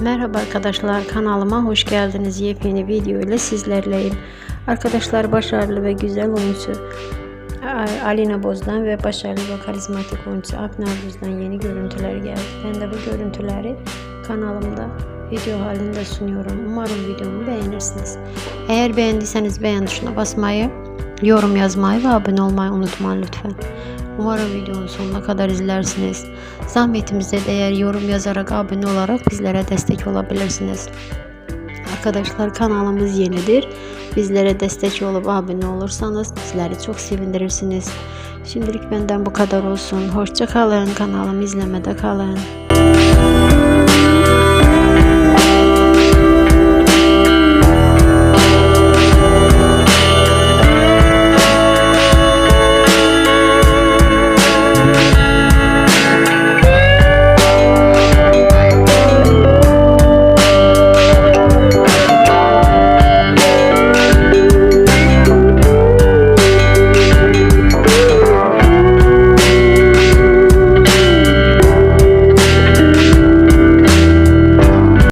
Merhaba arkadaşlar kanalıma hoş geldiniz. Yepyeni video ile sizlerleyim. Arkadaşlar başarılı ve güzel oyuncu Alina Boz'dan ve başarılı ve karizmatik oyuncu Aknar Boz'dan yeni görüntüler geldi. Ben de bu görüntüleri kanalımda video halinde sunuyorum. Umarım videomu beğenirsiniz. Eğer beğendiyseniz beğen tuşuna basmayı, yorum yazmayı ve abone olmayı unutmayın lütfen. Umarım videonun sonuna kadar izlersiniz. Zahmetimize değer yorum yazarak abone olarak bizlere destek olabilirsiniz. Arkadaşlar kanalımız yenidir. Bizlere destek olup abone olursanız bizleri çok sevindirirsiniz. Şimdilik benden bu kadar olsun. Hoşça kalın. Kanalımı izlemede kalın.